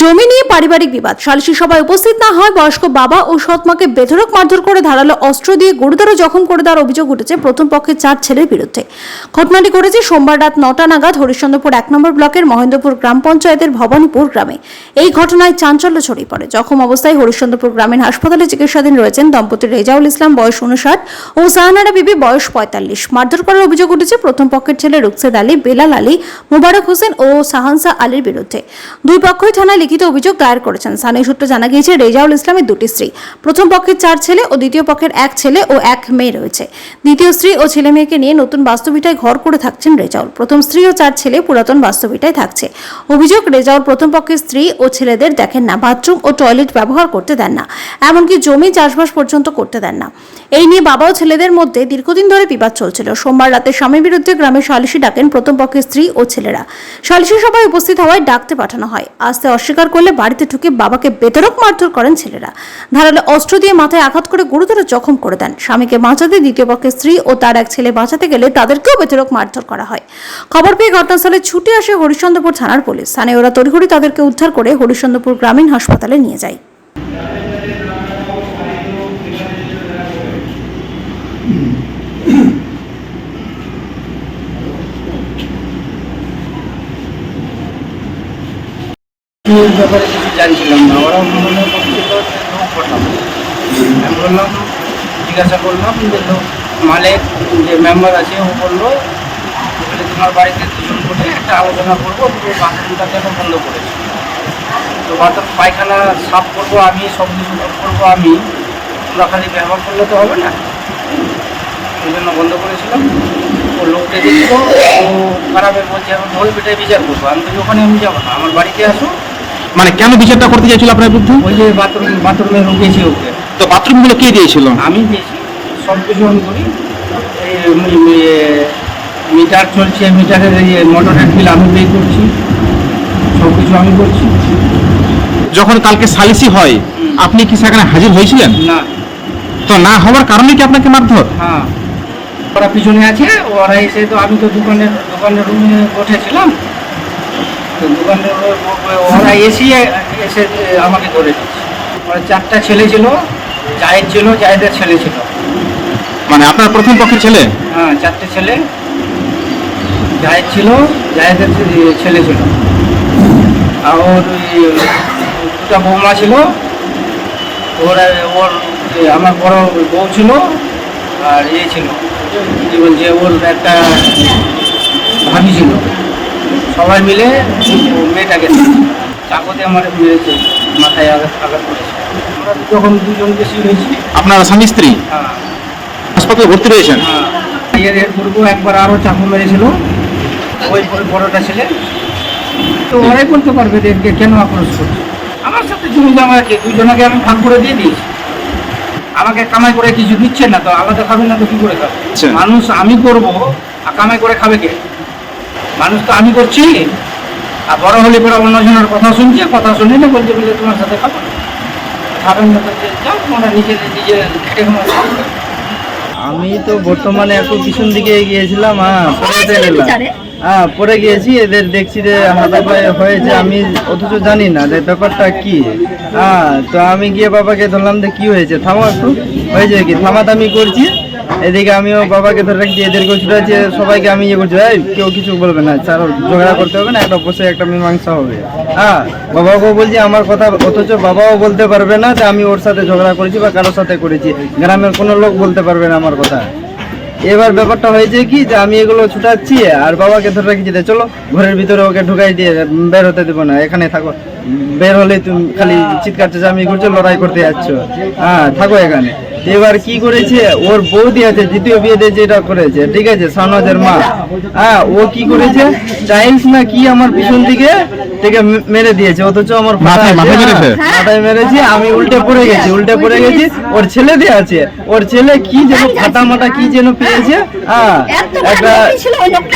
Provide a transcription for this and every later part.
জমি নিয়ে পারিবারিক বিবাদ। সালিশি সভায় উপস্থিত না হয় বয়স্ক বাবা ও সৎমাকে বেধরক মারধর করে ধারালো অস্ত্র দিয়ে গুরুতর জখম করে দেওয়ার অভিযোগ উঠেছে প্রথম পক্ষের চার ছেলের বিরুদ্ধে। ঘটনাটি ঘটেছে সোমবার রাত নটা নাগাদ হরিশ্চন্দ্রপুর এক নম্বর ব্লকের মহেন্দ্রপুর গ্রাম পঞ্চায়েতের ভবানীপুর গ্রামে। এই ঘটনায় চাঞ্চল্য ছড়িয়ে পড়ে। জখম অবস্থায় হরিশ্চন্দ্রপুর গ্রামীণ হাসপাতালে চিকিৎসাধীন রয়েছেন দম্পতি রেজাউল ইসলাম, বয়স উনষাট, ও সাহানারা বিবি, বয়স পঁয়তাল্লিশ। মারধর করার অভিযোগ উঠেছে প্রথম পক্ষের ছেলে রুকসেদ আলী, বেলাল আলী, মুবারক হোসেন ও সাহানসা আলীর বিরুদ্ধে। দুই পক্ষই থানায় লিখিত অভিযোগ দায়ের করেছেন। স্থানীয় সূত্রে জানা গিয়েছে, রেজাউল ইসলামের দুটি স্ত্রী। প্রথম পক্ষের চার ছেলে ও দ্বিতীয় পক্ষের এক ছেলে ও এক মেয়ে রয়েছে। দ্বিতীয় স্ত্রী ও ছেলে মেয়েকে নিয়ে নতুন বাস্তবিটায় ঘর করে থাকছেন রেজাউল। প্রথম স্ত্রী ও চার ছেলে পুরাতন বাস্তবিটায় থাকছে। অভিযোগ, রেজাউল প্রথম পক্ষের স্ত্রী ও ছেলেদের দেখেন না, বাথরুম ও টয়লেট ব্যবহার করতে দেন না, এমনকি জমি চাষবাস পর্যন্ত করতে দেন না। এই নিয়ে বাবা ও ছেলেদের মধ্যে দীর্ঘদিন ধরে বিবাদ চলছিল। সোমবার রাতে স্বামীর বিরুদ্ধে গ্রামে সালিশি ডাকেন প্রথম পক্ষের স্ত্রী ও ছেলেরা। সালিশি সভায় উপস্থিত হওয়ায় ডাকতে পাঠানো হয়। আসতে অস্বীকার করলে বাড়িতে ঢুকে বাবাকে বেতরক মারধর করেন ছেলেরা। ধারালো অস্ত্র দিয়ে মাথায় আঘাত করে গুরুতর জখম করে দেন। স্বামীকে বাঁচাতে দ্বিতীয় পক্ষের স্ত্রী ও তার এক ছেলে বাঁচাতে গেলে তাদেরকেও বেতরক মারধর করা হয়। খবর পেয়ে ঘটনাস্থলে ছুটে আসে হরিশ্চন্দ্রপুর থানার পুলিশ। স্থানীয়রা তড়িঘড়ি তাদেরকে উদ্ধার করে হরিশ্চন্দ্রপুর গ্রামীণ হাসপাতালে নিয়ে যায়। ব্যাপারে কিছু জানছিলাম না। ওরা মনে করছিল আমি বললাম, জিজ্ঞাসা করলাম যে লোক মালিক, যে মেম্বার আছে, ও বলল বলে তোমার বাড়িতে দুজন করে একটা আলোচনা করব তুমি বাথরুমটা কেন বন্ধ করেছ তো বাথরুম, পায়খানা সাফ করব আমি সব কিছু করব আমি। তোমরা খালি ব্যবহার করলে তো হবে না। ওই জন্য বন্ধ করেছিলাম। ও লোক ডেকেছিল, ও খারাপে বলছে এখন ঢোল পেটায় বিচার করব। আমি তো ওখানে আমি যাব না, আমার বাড়িতে আসো। মানে কেন বিচারটা করতে চাইছিল আপনার বিরুদ্ধে? ওই যে বাথরুম বাথরুমে রুগেছি ওকে। তো বাথরুমগুলো কে দিয়েছিল? আমি দিয়েছি। সব কিছু আমি করি। মিটার চলছে মিটারের এই মোটরের বিল আমি পে করছি। সব কিছু আমি করছি। যখন কালকে সালিসি হয় আপনি কি সেখানে হাজির হয়েছিলেন? না। তো না হওয়ার কারণে কি আপনাকে মারধর? হ্যাঁ। ওরা পিছনে আছে ওরা এসে তো আমি তো দোকানের দোকানের রুমে বসেছিলাম। তো ও- ওরা এসে এসে আমাকে ধরে ওরা চারটা ছেলে ছিল জায়েদ ছিল জায়েদের ছেলে ছিল। মানে আপনার প্রথম পক্ষের ছেলে? হ্যাঁ চারটে ছেলে। জায়েদ ছিল জায়েদের ছেলে ছিল। আর ওর দুটা বৌমা ছিল। ওর ওর আমার বড় বউ ছিল আর ইয়ে ছিল। কি বলছে ওর একটা ভাবি ছিল। সবাই মিলে মেয়েটাকে চাকতে আমার মেরেছে মাথায় আঘাত আঘাত করেছে। আমরা যখন দুজন বেশি হয়েছি আপনার স্বামী স্ত্রী? হ্যাঁ। হাসপাতালে ভর্তি রয়েছেন? হ্যাঁ। এর একবার আরও চাকু মেরেছিল। ওই বড়টা ছেলে। তো ওরাই বলতে পারবে যে কেন আক্রোশ করছে। আমার সাথে জমি জমা আছে দুজনকে আমি ভাগ করে দিয়ে দিয়েছি। আমাকে কামাই করে কিছু দিচ্ছে না তো আলাদা খাবে না তো কি করে খাবে? আচ্ছা। মানুষ আমি করব আর কামাই করে খাবে কে? মানুষ তো আমি করছি। আর বড় হলে পরে অন্যজনের কথা শুনছে কথা শুনি না বলছে বলে তোমার সাথে খাব খাবেন না তো যাও তোমরা নিজে নিজে খেটে আমি তো বর্তমানে একটু পিছন দিকে গিয়েছিলাম হ্যাঁ পরে হ্যাঁ পরে গিয়েছি এদের দেখছি যে হাতে পায়ে হয়েছে আমি অথচ জানি না যে ব্যাপারটা কি। হ্যাঁ তো আমি গিয়ে বাবাকে ধরলাম যে কি হয়েছে? থামো একটু হয়েছে কি? থামাথামি করছি। এদিকে আমিও বাবাকে ধরে রাখছি এদেরকেও ছুটাচ্ছি সবাইকে আমি ইয়ে করছি। এই, কেউ কিছু বলবে না, স্যার, ঝগড়া করতে হবে না, একটা বসে একটা মীমাংসা হবে। হ্যাঁ বাবাকেও বলছি, আমার কথা, অথচ বাবাও বলতে পারবে না যে আমি ওর সাথে ঝগড়া করেছি বা কারোর সাথে করেছি। গ্রামের কোনো লোক বলতে পারবে না আমার কথা। এবার ব্যাপারটা হয়েছে কি, যে আমি এগুলো ছুটাচ্ছি, আর বাবাকে ধরে রেখেছি চলো, ঘরের ভিতরে ওকে ঢুকাই দিয়ে বের হতে দেবো না, এখানে থাকো। বের হলে তুমি খালি চিৎকার চেঁচামি করছ, লড়াই করতে যাচ্ছ। হ্যাঁ থাকো এখানে। এবার কি করেছে? ওর বৌদি আছে দ্বিতীয় বিয়েতে যেটা করেছে ঠিক আছে সানজের মা। হ্যাঁ ও কি করেছে? টাইলস না কি আমার পিছন দিকে থেকে মেরে দিয়েছে অথচ আমার মাথায়- মেরেছে? হ্যাঁ, মেরেছি আমি উল্টে পড়ে গেছি উল্টে পড়ে গেছি ওর ছেলে দিয়ে আছে ওর ছেলে কি যেন ফাটা মাটা কি যেন পেয়েছে? হ্যাঁ একটা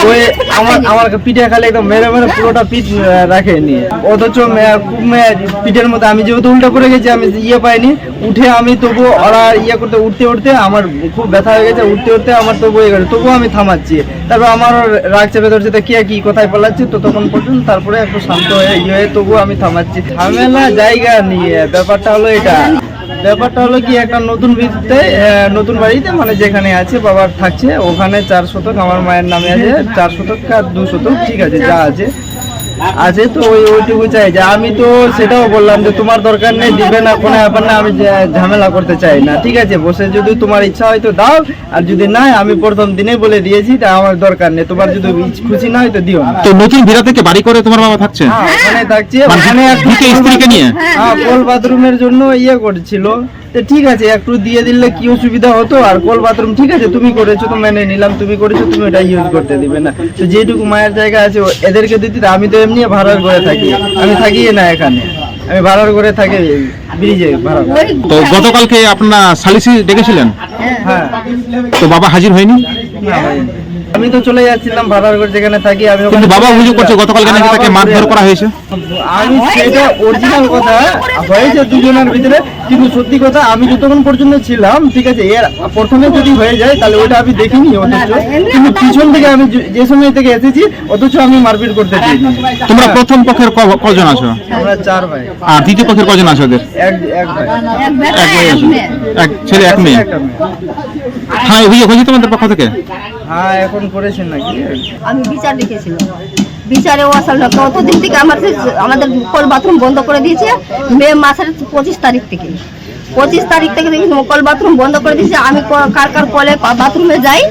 ওই আমার আমার পিঠে খালি একদম মেরে মেরে পুরোটা পিঠ আহ, রাখেনি অথচ পিঠের মধ্যে আমি যেহেতু উল্টে পড়ে গেছি আমি ইয়ে পাইনি উঠে আমি তবু ওরা ইয়ে করতে, উঠতে উঠতে আমার খুব ব্যথা হয়ে গেছে, উঠতে উঠতে আমার তো বয়ে গেছে তবুও আমি থামাচ্ছি। তারপর আমার রাগ চেপে ধরছে, তো কে কি, কোথায় পালাচ্ছে তো তখন পর্যন্ত তারপরে একটু শান্ত হয়ে ইয়ে হয়ে তবুও আমি থামাচ্ছি। ঝামেলা জায়গা নিয়ে, ব্যাপারটা হলো এটা। ব্যাপারটা হলো কি, একটা নতুন ভিত্তিতে নতুন বাড়িতে মানে যেখানে আছে, বাবার থাকছে, ওখানে চার শতক, আমার মায়ের নামে আছে, চার শতক আর দু শতক, ঠিক আছে, যা আছে। আছে তো ওই ওইটুকু চাই যে আমি তো সেটাও বললাম যে তোমার দরকার নেই দিবে না কোনো ব্যাপার না আমি ঝামেলা করতে চাই না। ঠিক আছে বসে যদি তোমার ইচ্ছা হয় তো দাও আর যদি না আমি প্রথম দিনে বলে দিয়েছি তা আমার দরকার নেই। তোমার যদি খুশি না হয় তো দিও তো নতুন ভিড়া থেকে বাড়ি করে তোমার বাবা থাকছে? হ্যাঁ ওখানে থাকছে। মানে ওখানে একটা স্ত্রীকে নিয়ে? হ্যাঁ কল বাথরুমের জন্য ইয়ে করছিল। তো ঠিক আছে একটু দিয়ে দিলে কি অসুবিধা হতো? আর কল বাথরুম ঠিক আছে তুমি করেছ তো মেনে নিলাম তুমি করেছ তুমি ওটা ইউজ করতে দিবে না। তো যেটুকু মায়ের জায়গা আছে এদেরকে দিতে আমি তো এমনি ভাড়ার ঘরে থাকি। আমি থাকি না এখানে। আমি ভাড়ার ঘরে থাকি ব্রিজে ভাড়া তো গতকালকে আপনারা সালিসি ডেকেছিলেন? হ্যাঁ। তো বাবা হাজির হয়নি? না। আমি তো চলে যাচ্ছিলাম যেখানে থাকি আমি কিন্তু বাবা অভিযোগ করছে নাকি আর তাকে মারধর করা হয়েছে। আমি সেটা অরিজিনাল কথা হয়েছে দুজনের ভিতরে কিন্তু সত্যি কথা আমি যতক্ষণ পর্যন্ত ছিলাম ঠিক আছে এর প্রথমে যদি হয়ে যায় তাহলে আমি দেখিনি অথচ। কিন্তু পিছন থেকে আমি যে- সময় থেকে এসেছি অথচ আমি মারপিট করতে চাইনি। তোমরা প্রথম পক্ষের কজন আছো? আমরা চার ভাই। আর দ্বিতীয় পক্ষের কজন আছো ওদের? এক এক ভাই। এক ভাই এক ছেলে এক মেয়ে? মেয়ে। হ্যাঁ অভিযোগ হয়েছে তোমাদের পক্ষ থেকে? হ্যাঁ এখন করেছেন নাকি? আমি বিচার দেখেছিলাম বিচারে ও আসল না কতদিন থেকে আমাদের আমাদের কল বাথরুম বন্ধ করে দিয়েছে? মে মাসের পঁচিশ তারিখ থেকে। পঁচিশ তারিখ থেকে দেখি কল বাথরুম বন্ধ করে দিয়েছে। আমি কার কার কলে বাথরুমে যাই,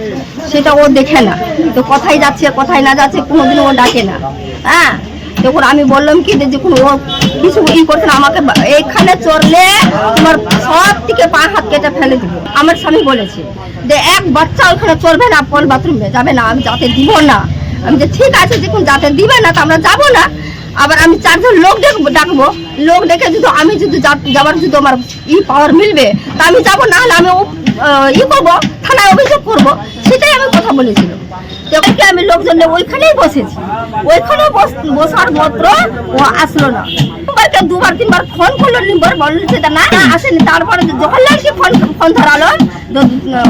সেটা ও দেখে না। তো কোথায় যাচ্ছে, কোথায় না যাচ্ছে কোনোদিন ও ডাকে না। হ্যাঁ? তখন আমি বললাম কি, যে যখন ও কিছু ই করছে না, আমাকে এখানে চড়লে তোমার সব থেকে পা হাত কেটে ফেলে দিব। আমার স্বামী বলেছে যে এক বাচ্চা ওখানে চলবে না পল বাথরুমে যাবে না, আমি যাতে দিব না। আমি যে ঠিক আছে, দেখুন, যাতে দিবে না, তো আমরা যাব না। আবার আমি চারজন লোক দেখব ডাকবো। লোক ডেকে যদি আমি যদি যাবার যদি আমার ই পাওয়ার মিলবে, তা আমি যাব, না হলে আমি ই করব, থানায় অভিযোগ করব। সেটাই আমি কথা বলেছিলাম তখনকে আমি লোকজন ওইখানেই বসেছি? ওইখানে বসার মাত্র ও আসলো না। দুবার, তিনবার ফোন করল না আসেনি। তারপরে লাগছে ফোন ফোন ধরালো?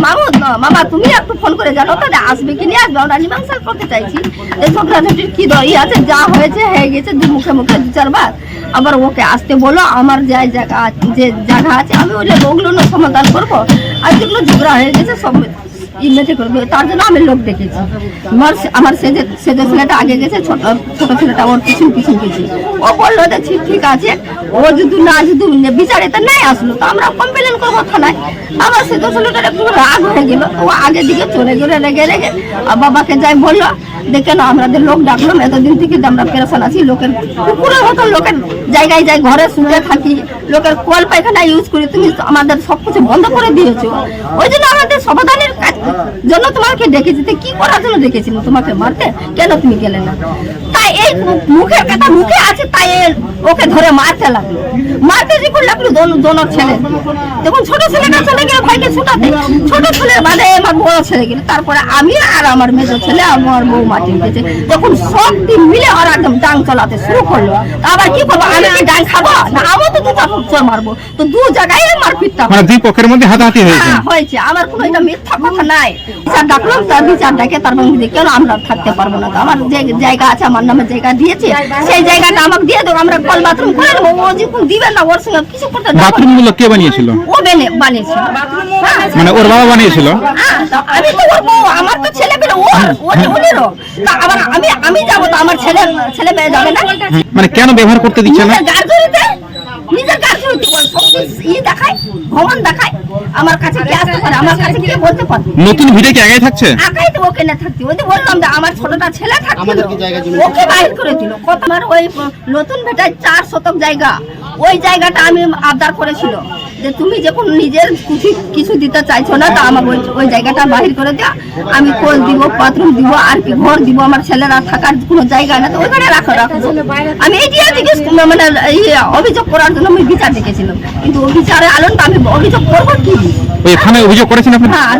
মামু, মামা, তুমি একটু ফোন করে জানো তো যে, আসবে কি নিয়ে আসবে? আমরা মীমাংসা করতে চাইছি। এই কি দই আছে? যা হয়েছে, হয়ে গেছে দু মুখে মুখে দু চারবার। আবার ওকে আসতে বলো আমার যে জায়গা যে জায়গা আছে, আমি ওইগুলো ওগুলো সমাধান করব। আর যেগুলো ঝগড়া হয়ে গেছে, সব ই করবে তার জন্য আমি লোক দেখেছি। আমার আমার সেজে সেজে ছেলেটা আগে গেছে, ছোট ছোট ছেলেটা ওর পিছন পিছন গেছে। ও বলল যে, ঠিক আছে, ও যদি না যদি বিচারে, তো নাই আসলো। তো আমরা কমপ্লেন করব থানায়। আমার সেজে ছেলেটার একটু রাগ হয়ে গেল। ও আগে দিকে চলে গেলে, রেগে আর বাবাকে যাই বলল, দেখে না আমাদের লোক ডাকলো এতদিন থেকে আমরা পেরেশান আছি, লোকের কুকুরের মতো লোকের জায়গায় যাই, ঘরে শুয়ে থাকি, লোকের কল পায়খানা ইউজ করি, তুমি আমাদের সব কিছু বন্ধ করে দিয়েছ। ওই জন্য আমাদের সমাধানের জন্য তোমাকে ডেকেছি। কি করার জন্য ডেকেছিলাম তোমাকে মারতে? কেন তুমি গেলে না? তাই এই মুখের কথা মুখে আছে তাই ওকে ধরে মারতে লাগল। মারতে যখন লাগল দোনো- দোনো ছেলে। যখন ছোট ছেলেটা চলে গেল ভাইকে ছুটাতে। ছোট ছেলে মানে আমার বড় ছেলে গেল। তারপরে আমি আর আমার মেজো ছেলে আমার বউ মাটি গেছে। যখন সব দিন মিলে ওরা একদম ডাং চালাতে শুরু করল। আবার কি করব? আমি কি ডাং খাব? না আমার তো দু চার মারবো। তো দু জায়গায় মারপিটটা মানে দুই পক্ষের মধ্যে হাতাহাতি হয়েছে। হ্যাঁ, হয়েছে। আমার কোনো এটা মিথ্যা কথা নাই। বিচার ডাকলাম তার বিচার ডাকে তার মধ্যে কেন আমরা থাকতে পারব না? আমার যে জায়গা আছে আমার নামে জায়গা দিয়েছে সেই জায়গাটা আমাকে দিয়ে দেবো আমরা কল বাথরুম করে দেবো ও যখন দিবে না ওর সঙ্গে কিছু করতে বাথরুমগুলো কে বানিয়েছিল? ও বানিয়েছিল। হ্যাঁ। মানে ওর বাবা বানিয়েছিল? হ্যাঁ, আমি তো ওর বউ, আমার তো ছেলে পেলে ও ওর ওদেরও আবার আমি আমি যাব তো আমার ছেলে ছেলে মেয়ে যাবে না। মানে কেন ব্যবহার করতে দিচ্ছে না? নিজের গার্জরিতে নিজের সব ই দেখায় ভ্রমণ দেখায়। আমার কাছে কি আসতে পারে? আমার কাছে কি বলতে পারে নতুন ভিড়ে কি একাই থাকছে? একাই তো ওকে না থাকতে। ওই বললাম যে আমার ছোটটা ছেলে থাকছিল ওকে বাইর করে দিল। কত আমার ওই নতুন ভেটায় চার শতক জায়গা। ওই জায়গাটা আমি আবদার করেছিল যে তুমি যখন নিজের কিছু কিছু দিতে চাইছো না তা আমার ওই ওই জায়গাটা বাহির করে দেওয়া আমি কোল দিব বাথরুম দিব আর কি ঘর দিব আমার ছেলেরা থাকার কোনো জায়গা না তো ওইখানে রাখো রাখব আমি এই দিয়ে জিজ্ঞেস মানে এই অভিযোগ করার জন্য আমি বিচার ডেকেছিলাম। কিন্তু ও বিচারে আলন আমি অভিযোগ করব কি? এখানে অভিযোগ করেছেন আপনি? হ্যাঁ